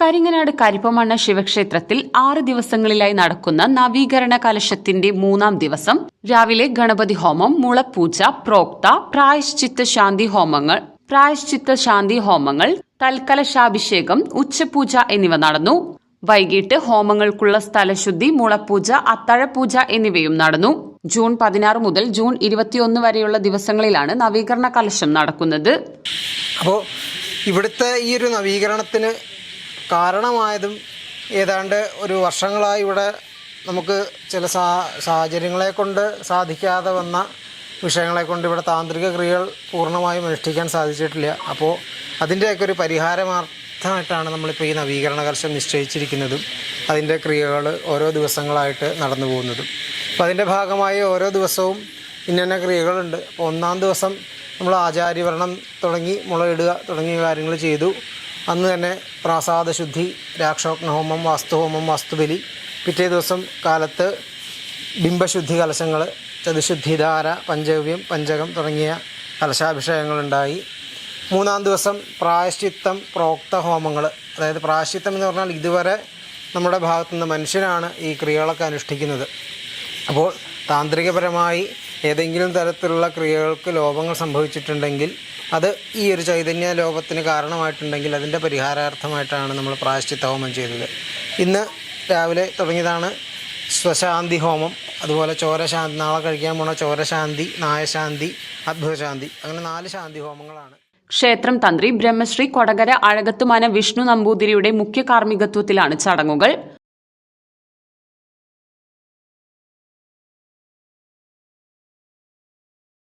Karinganad Karippamanna ശിവക്ഷേത്രത്തിൽ ആറ് ദിവസങ്ങളിലായി നടക്കുന്ന നവീകരണ കലശത്തിന്റെ മൂന്നാം ദിവസം രാവിലെ ഗണപതി ഹോമം മുളപ്പൂജ പ്രോക്ത പ്രായശ്ചിത്ത ശാന്തി ഹോമങ്ങൾ പ്രായശ്ചിത്ത ശാന്തി ഹോമങ്ങൾ തൽക്കലശാഭിഷേകം ഉച്ചപൂജ എന്നിവ നടന്നു. വൈകിട്ട് ഹോമങ്ങൾക്കുള്ള സ്ഥലശുദ്ധി മുളപ്പൂജ അത്താഴപൂജ എന്നിവയും നടന്നു. ജൂൺ പതിനാറ് മുതൽ ജൂൺ ഇരുപത്തിയൊന്ന് വരെയുള്ള ദിവസങ്ങളിലാണ് നവീകരണ കലശം നടക്കുന്നത്. അപ്പോൾ ഇവിടുത്തെ ഈ ഒരു നവീകരണത്തിന് കാരണമായതും ഏതാണ്ട് ഒരു വർഷങ്ങളായി ഇവിടെ നമുക്ക് ചില സാ സാഹചര്യങ്ങളെ കൊണ്ട് സാധിക്കാതെ വന്ന വിഷയങ്ങളെ കൊണ്ട് ഇവിടെ താന്ത്രിക ക്രിയകൾ പൂർണമായും അനുഷ്ഠിക്കാൻ സാധിച്ചിട്ടില്ല. അപ്പോൾ അതിന്റെയൊക്കെ ഒരു പരിഹാരമാർത്ഥമായിട്ടാണ് നമ്മളിപ്പോൾ ഈ നവീകരണ കർഷം നിശ്ചയിച്ചിരിക്കുന്നതും അതിന്റെ ക്രിയകൾ ഓരോ ദിവസങ്ങളായിട്ട് നടന്നു പോകുന്നതും. അപ്പോൾ അതിന്റെ ഭാഗമായി ഓരോ ദിവസവും ഇന്നന്ന ക്രിയകളുണ്ട്. അപ്പോൾ ഒന്നാം ദിവസം നമ്മൾ ആചാര്യവരണം തുടങ്ങി മുളയിടുക തുടങ്ങിയ കാര്യങ്ങൾ ചെയ്തു. അന്ന് തന്നെ പ്രാസാദശുദ്ധി രാക്ഷോഗ്നഹോമം വാസ്തുഹോമം വാസ്തുബലി പിറ്റേ ദിവസം കാലത്ത് ബിംബശുദ്ധി കലശങ്ങൾ ചതുശുദ്ധിധാര പഞ്ചഗവ്യം പഞ്ചകം തുടങ്ങിയ കലശാഭിഷേകങ്ങളുണ്ടായി. മൂന്നാം ദിവസം പ്രായശ്ചിത്തം പ്രോക്ത ഹോമങ്ങൾ അതായത് പ്രായശ്ചിത്തം എന്ന് പറഞ്ഞാൽ ഇതുവരെ നമ്മുടെ ഭാഗത്തുനിന്ന് മനുഷ്യനാണ് ഈ ക്രിയകളൊക്കെ അനുഷ്ഠിക്കുന്നത്. അപ്പോൾ താന്ത്രികപരമായി ഏതെങ്കിലും തരത്തിലുള്ള ക്രിയകൾക്ക് ലോപങ്ങൾ സംഭവിച്ചിട്ടുണ്ടെങ്കിൽ അത് ഈ ഒരു ചൈതന്യ ലോപത്തിന് കാരണമായിട്ടുണ്ടെങ്കിൽ അതിന്റെ പരിഹാരാർത്ഥമായിട്ടാണ് നമ്മൾ പ്രായശ്ചിത്ത ഹോമം ചെയ്തത്. ഇന്ന് രാവിലെ തുടങ്ങിയതാണ് സ്വശാന്തി ഹോമം. അതുപോലെ ചോരശാന്തി നാളെ കഴിക്കാൻ പോണ ചോരശാന്തി നായശാന്തി അത്ഭുതശാന്തി അങ്ങനെ നാല് ശാന്തി ഹോമങ്ങളാണ്. ക്ഷേത്രം തന്ത്രി ബ്രഹ്മശ്രീ കൊടകര അഴകത്തുമാന വിഷ്ണു നമ്പൂതിരിയുടെ മുഖ്യ കാർമ്മികത്വത്തിലാണ് ചടങ്ങുകൾ.